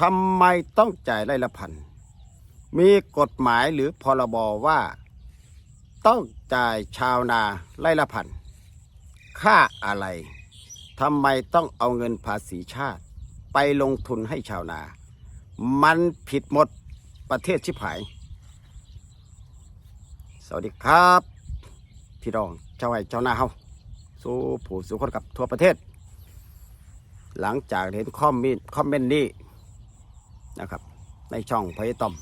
ทำไมต้องจ่ายไร่ละพัน มีกฎหมายหรือพรบว่า ต้องจ่ายชาวนาไร่ละพัน ค่าอะไรทำไมต้องเอาเงินภาษีชาติ ไปลงทุนให้ชาวนา มันผิดหมดประเทศชิบหาย สวัสดีครับ พี่น้องเจ้าไอ้เจ้านาเฮาสู้ผู้สู้คนกับทั่วประเทศ หลังจากเห็นคอมเมนต์คอมเมนต์นี้ นะครับ ในช่องพยตอม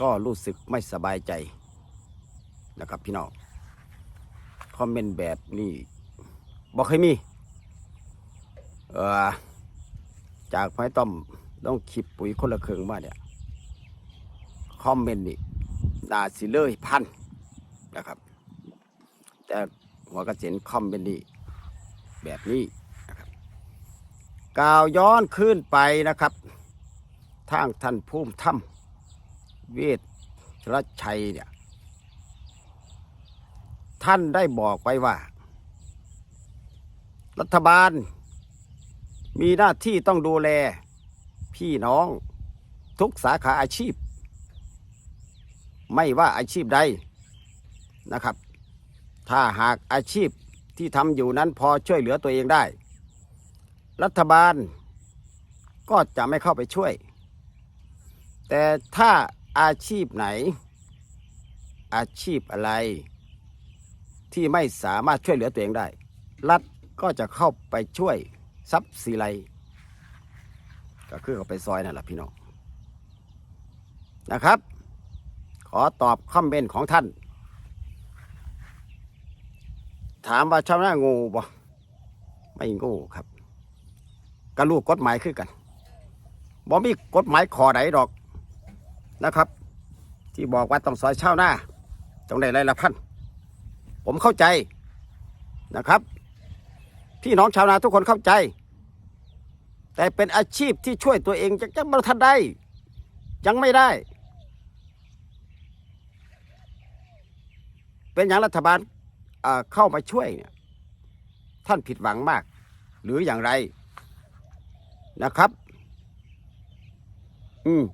ก็รู้สึกไม่สบายใจนะครับพี่น้องคอมเมนต์แบบนี้บอกเคยมีเออจากพยตอมต้องคลิปปุ๋ยคนละเครื่องมาเนี่ยคอมเมนต์นี่น่าสิเลยพันนะครับ แต่หัวกระเสนคอมเมนต์นี่แบบนี้กล่าวย้อนขึ้นไปนะครับ ทางท่านภูมิธรรมเวชรชัยเนี่ย ท่านได้บอกไว้ว่า รัฐบาล มีหน้าที่ต้องดูแล พี่น้องทุกสาขาอาชีพ ไม่ว่าอาชีพใดนะครับ ถ้าหากอาชีพที่ทำอยู่นั้นพอช่วยเหลือตัวเองได้ รัฐบาลก็จะไม่เข้าไปช่วย แต่ถ้าอาชีพไหน อาชีพอะไร ที่ไม่สามารถช่วยเหลือตัวเองได้ รัฐก็จะเข้าไปช่วยซับซีไลก็คือเขาไปซอยนั่นแหละพี่น้องนะครับ ขอตอบคอมเมนต์ของท่าน ถามว่าชาวนางูบ่ไม่งูครับกระลูกกฎหมายคือกันบ่มีกฎหมายขอใดดอก นะครับ ที่บอกว่าต้องซอยชาวนาต้องได้ไรายละพันผมเข้าใจนะครับ พี่น้องชาวนาทุกคนเข้าใจ แต่เป็นอาชีพที่ช่วยตัวเองยังยังไม่ทันได้ ยังไม่ได้ เป็นอย่างรัฐบาลเข้ามาช่วยเนี่ยท่านผิดหวังมาก หรืออย่างไรนะครับ อืม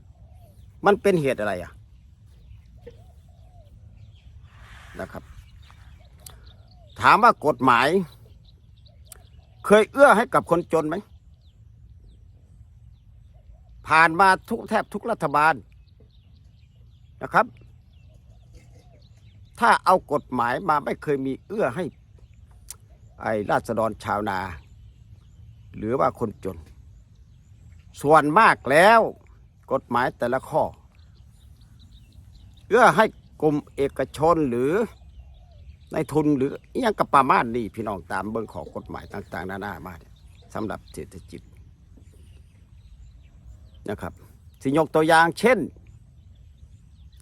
มันเป็นเหตุอะไรอะนะครับ ถามว่ากฎหมาย เคยเอื้อให้กับคนจนไหม ผ่านมาทุกแทบทุกรัฐบาลนะครับ ถ้าเอากฎหมายมาไม่เคยมีเอื้อให้ ไอ้ราษฎรชาวนา หรือว่าคนจน ส่วนมากแล้ว กฎหมายแต่ละข้อเอื้อให้กลุ่มเอกชนหรือในทุนหรืออหยังกับประมาณนี้พี่น้องตามเบื้องของกฎหมายต่าง ๆ นานามาสำหรับเศรษฐกิจนะครับสิยกตัวอย่างเช่น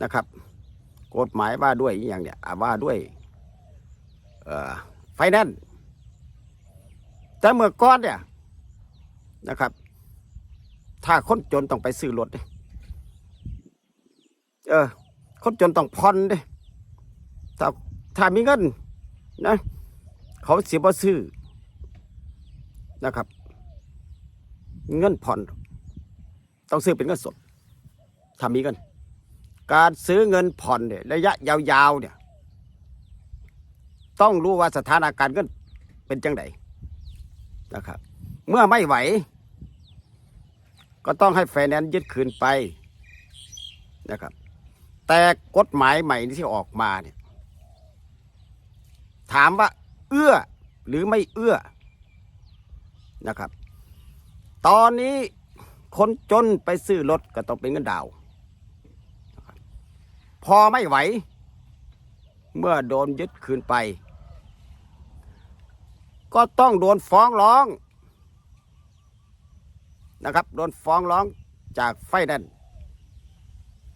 นะครับ กฎหมายว่าด้วยอย่างเนี่ยว่าด้วยไฟแนนซ์แต่เมื่อก่อนเนี่ยนะครับ ถ้าคนจนต้องไปซื้อรถเด้เออ คนจนต้องผ่อนเด้ถ้าถ้ามีเงินนะ เขาเสียบ่ซื้อนะครับ เงินผ่อน ต้องซื้อเป็นเงินสดถ้ามีเงิน การซื้อเงินผ่อนเนี่ยระยะยาวๆเนี่ย ต้องรู้ว่าสถานการณ์เงินเป็นจังไดนะครับ เมื่อไม่ไหว ก็ต้องให้ไฟแนนซ์ยึดคืนไปนะครับ แต่กฎหมายใหม่ที่ออกมาเนี่ยถามว่า เอื้อหรือไม่เอื้อนะครับ ตอนนี้คนจนไปซื้อรถก็ต้องเป็นเงินดาวพอไม่ไหว เมื่อโดนยึดคืนไป ก็ต้องโดนฟ้องร้อง นะครับโดนฟ้องร้องจากไฟแนนซ์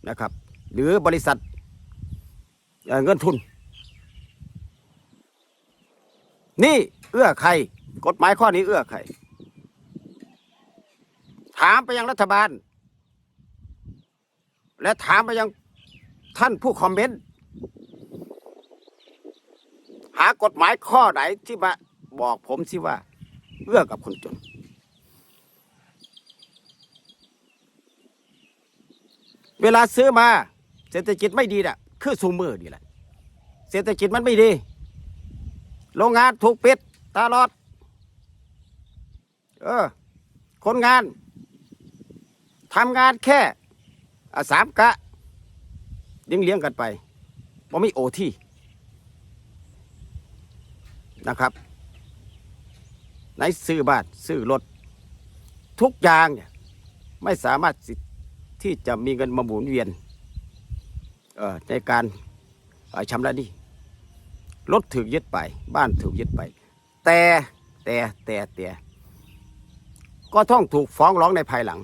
นะครับ หรือบริษัทเงินทุน นี่เอื้อใคร กฎหมายข้อนี้เอื้อใคร ถามไปยังรัฐบาล และถามไปยังท่านผู้คอมเมนต์ หากฎหมายข้อไหนที่มาบอกผมสิว่า เอื้อกับคนจน เวลาซื้อมา เศรษฐกิจไม่ดีน่ะ คือซูมือนี่แหละ เศรษฐกิจมันไม่ดี โรงงานถูกปิดตลอด เออ คนงานทำงานแค่สามกะเลี้ยงเลี้ยงกันไปเพราะไม่โอที่นะครับในซื้อบ้านซื้อรถ ทุกอย่างเนี่ยไม่สามารถ ที่จะมีเงินมาหมุนเวียนเอ่อในการชำระหนี้รถถูกยึดไป บ้านถูกยึดไป แต่แต่แต่แต่ก็ต้องถูกฟ้องร้องในภายหลัง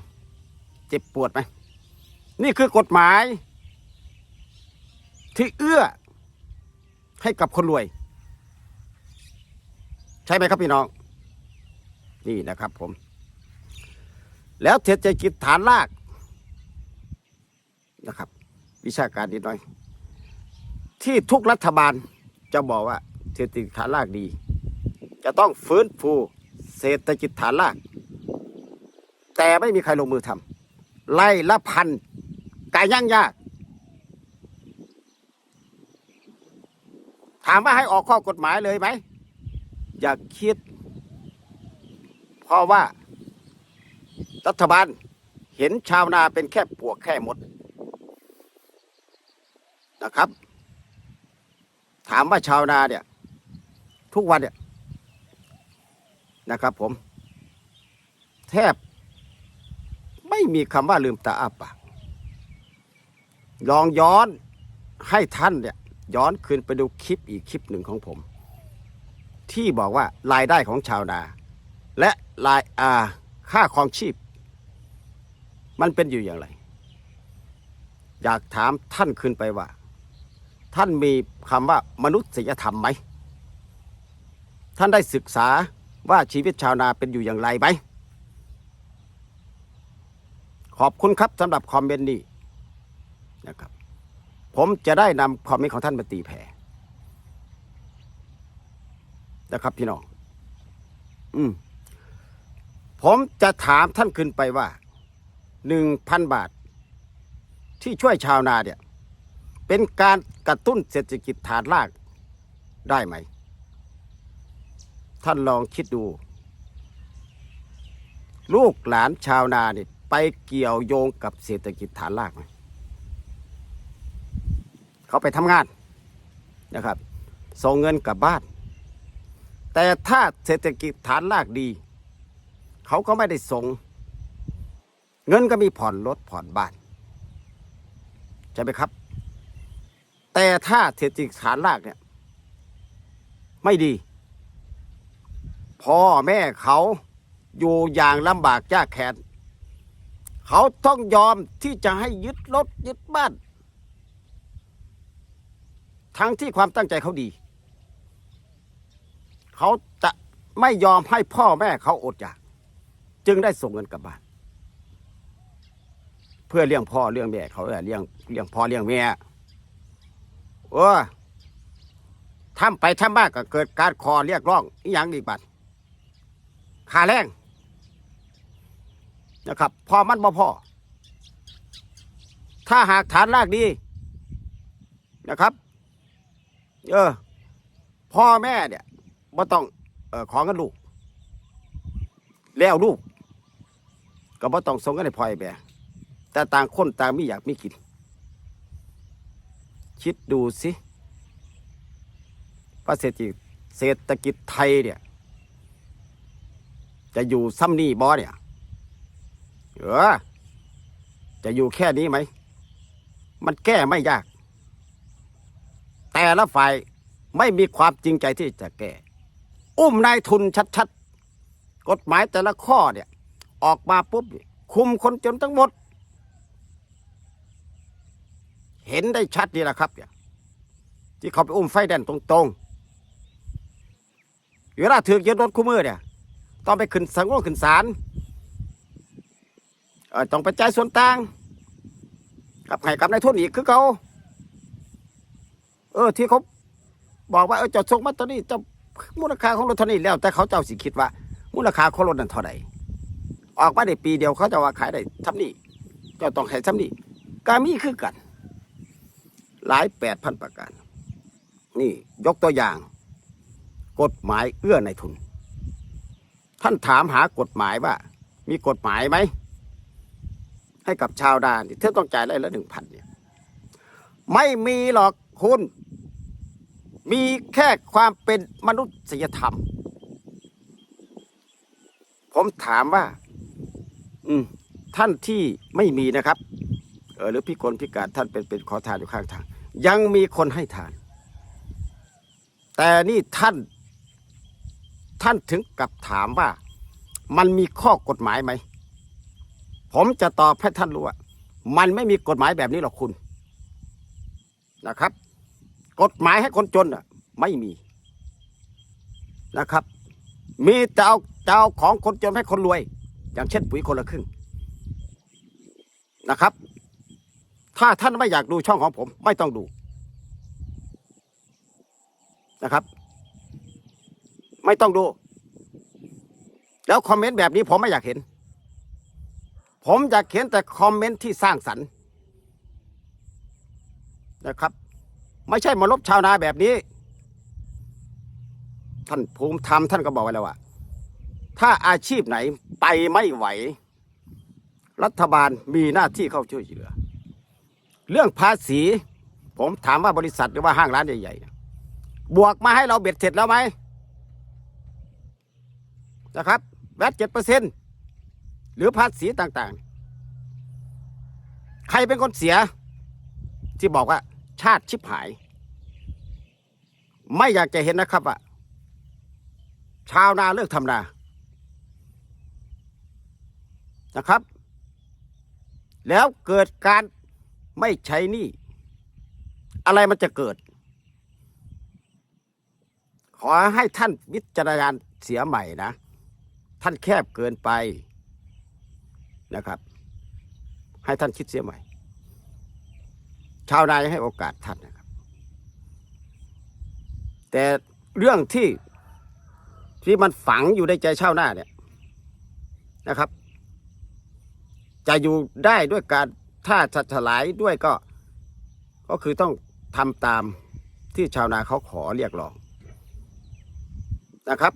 เจ็บปวดไหมนี่คือกฎหมาย ที่เอื้อให้กับคนรวย ใช่ไหมครับพี่น้อง นี่นะครับผม แล้วเศรษฐกิจฐานราก นะครับ วิชาการนิดหน่อย ที่ทุกรัฐบาลจะบอกว่าเศรษฐกิจฐานรากดี จะต้องฟื้นฟูเศรษฐกิจฐานราก แต่ไม่มีใครลงมือทำไล่ละพันกายย่างยาก ถามว่าให้ออกข้อกฎหมายเลยไหม อย่าคิด เพราะว่ารัฐบาลเห็นชาวนาเป็นแค่ปวกแค่มด นะครับ ถามว่าชาวนาเนี่ย ทุกวันเนี่ยนะครับ ผม แทบ ไม่มีคำว่าลืมตาอ้าปากลองย้อนให้ท่านเนี่ย ย้อนคืนไปดูคลิปอีกคลิปหนึ่งของผม ที่บอกว่ารายได้ของชาวนา และรายอาค่าครองชีพ มันเป็นอยู่อย่างไร อยากถามท่านขึ้นไปว่า ท่านมีคำว่ามนุษยธรรมไหม ท่านได้ศึกษาว่าชีวิตชาวนาเป็นอยู่อย่างไรไหม ขอบคุณครับสำหรับคอมเมนต์นี้นะครับ ผมจะได้นำคอมเมนต์ของท่านมาตีแผ่นะครับพี่น้อง อืม ผมจะถามท่านขึ้นไปว่าหนึ่งพันบาท ที่ช่วยชาวนาเนี่ย เป็นการกระตุ้นเศรษฐกิจฐานรากได้ไหม ท่านลองคิดดู ลูกหลานชาวนาเนี่ยไปเกี่ยวโยงกับเศรษฐกิจฐานรากไหมเขาไปทำงานนะครับ ส่งเงินกลับบ้าน แต่ถ้าเศรษฐกิจฐานรากดี เขาก็ไม่ได้ส่ง เงินก็มีผ่อนรถผ่อนบ้าน ใช่ไหมครับ แต่ถ้าเศรษฐกิจฐานรากเนี่ย ไม่ดี พ่อแม่เขาอยู่อย่างลำบากยากแค้นเขาต้องยอมที่จะให้ยึดรถยึดบ้าน ทั้งที่ความตั้งใจเขาดี เขาจะไม่ยอมให้พ่อแม่เขาอดอยาก จึงได้ส่งเงินกลับบ้าน เพื่อเลี้ยงพ่อเลี้ยงแม่เขาเออเลี้ยงเลี้ยงพ่อเลี้ยงแม่ โอ้ทำไปทำมากก็เกิดการคอเรียกร้องอีหยังอีกบัดค่าแรงนะครับ พอมันบ่พอ ถ้าหากฐานรากดีนะครับ เออ พ่อแม่เนี่ยบ่ต้องเออของกันลูก แล้วลูก ก็บ่ต้องส่งกันให้พ่อแม่แต่ต่างคนต่างมีอยากมีกิน คิดดูสิว่าเศรษฐกิจเศรษฐกิจไทยเนี่ย จะอยู่ซ้ำนี่บอเนี่ยเออจะอยู่แค่นี้ไหม มันแก้ไม่ยาก แต่ละฝ่ายไม่มีความจริงใจที่จะแก้ อุ้มนายทุนชัดๆ กฎหมายแต่ละข้อเนี่ย ออกมาปุ๊บคุมคนจนทั้งหมด เห็นได้ชัดนี่แหละครับเนี่ยที่เขาไปอุ้มไฟแดนตรงๆเวลาถือยึดรถคู่มือเนี่ย ต้องไปขึ้นสังวงขึ้นศาลต้องไปจ่ายส่วนต่าง กับให้กับนายทุนอีกคือเขา เออที่เขาบอกว่าเออจะส่งมาตัวนี้จะมูลค่าของรถเท่านี้แล้ว แต่เขาเจ้าสิคิดว่า มูลค่าของรถนั้นเท่าไหร่ออกมาได้ปีเดียวเขาจะว่าขายได้ทำนี่เจ้าต้องให้ทำนี่ก็มีคือกัน หลายแปดพันประการ นี่ยกตัวอย่าง กฎหมายเอื้อในทุน ท่านถามหากฎหมายว่า มีกฎหมายไหม ให้กับชาวดานที่เธอต้องจ่ายไร่ละหนึ่งพันเนี่ยไม่มีหรอกคุณ มีแค่ความเป็นมนุษยธรรม ผมถามว่า อืมท่านที่ไม่มีนะครับ เออหรือพิกลพิการท่านเป็นเป็นขอทานอยู่ข้างทาง ยังมีคนให้ทาน แต่นี่ท่านท่านถึงกับถามว่ามันมีข้อกฎหมายไหม ผมจะตอบให้ท่านรู้ว่ามันไม่มีกฎหมายแบบนี้หรอกคุณนะครับ กฎหมายให้คนจนอะ ไม่มีนะครับ มีแต่เอาจะเอาของคนจนให้คนรวย อย่างเช่นปุ๋ยคนละครึ่งนะครับ ถ้าท่านไม่อยากดูช่องของผม ไม่ต้องดูนะครับ ไม่ต้องดู แล้วคอมเมนต์แบบนี้ผมไม่อยากเห็น ผมอยากเห็นแต่คอมเมนต์ที่สร้างสรรค์นะครับ ไม่ใช่มาลบชาวนาแบบนี้ ท่านภูมิธรรมท่านก็บอกไว้แล้วว่าถ้าอาชีพไหนไปไม่ไหว รัฐบาลมีหน้าที่เข้าช่วยเหลือ เรื่องภาษี ผมถามว่าบริษัทหรือว่าห้างร้านใหญ่ๆ บวกมาให้เราเบ็ดเสร็จแล้วไหมนะครับแวดเจ็ดเปอร์เซ็นหรือภาษีต่างๆ ใครเป็นคนเสีย ที่บอกว่า ชาติชิบหาย ไม่อยากจะเห็นนะครับว่าชาวนาเลิกทำนานะครับ แล้วเกิดการ ไม่ใช้หนี้อะไรมันจะเกิด ขอให้ท่านวิจารณญาณเสียใหม่นะ ท่านแคบเกินไปนะครับ ให้ท่านคิดเสียใหม่ ชาวนายังให้โอกาสท่านนะครับ แต่เรื่องที่ที่มันฝังอยู่ในใจชาวนาเนี่ยนะครับ จะอยู่ได้ด้วยการ ถ้าจะถลายด้วยก็ ก็คือต้องทำตามที่ชาวนาเขาขอเรียกร้องนะครับ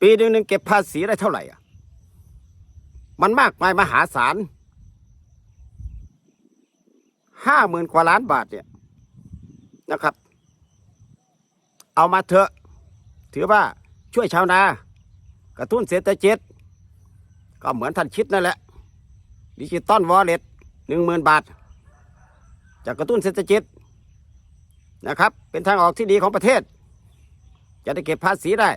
ปีหนึ่งหนึ่งเก็บภาษีได้เท่าไหร่อะ มันมากมายมหาศาลห้าหมื่นกว่าล้านบาทเนี่ยนะครับ เอามาเถอะ ถือว่าช่วยชาวนากระตุ้นเศรษฐกิจก็เหมือนท่านคิดนั่นแหละดิจิตอลวอลเล็ต หนึ่งหมื่นบาทจะกระตุ้นเศรษฐกิจนะครับ เป็นทางออกที่ดีของประเทศ จะได้เก็บภาษีได้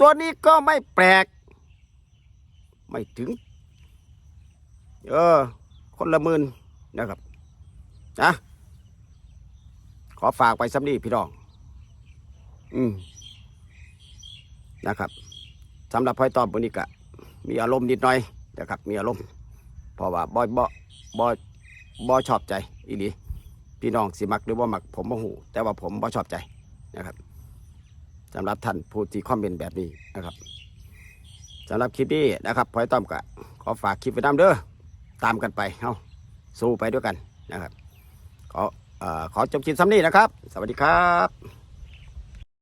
ตัวนี้ก็ไม่แปลก ไม่ถึง เออ คนละหมื่นนะครับนะขอฝากไปสำนีพี่น้อง อืม นะครับสำหรับพอยตอบบุนิกะ มีอารมณ์นิดหน่อยนะครับ มีอารมณ์ เพราะว่าบอยบอบอบอชอบใจอีหลีพี่น้องสิมักหรือว่ามักผมบ่หูแต่ว่าผมบอชอบใจนะครับสำหรับท่านผู้ที่คอมเมนต์แบบนี้นะครับสำหรับคลิปนี้นะครับพอยต้อมกะขอฝากคลิปไว้ำเด้อตามกันไปเฮาสู้ไปด้วยกันนะครับขออขอจบคลิปซ้ำนี้นะครับ สวัสดีครับ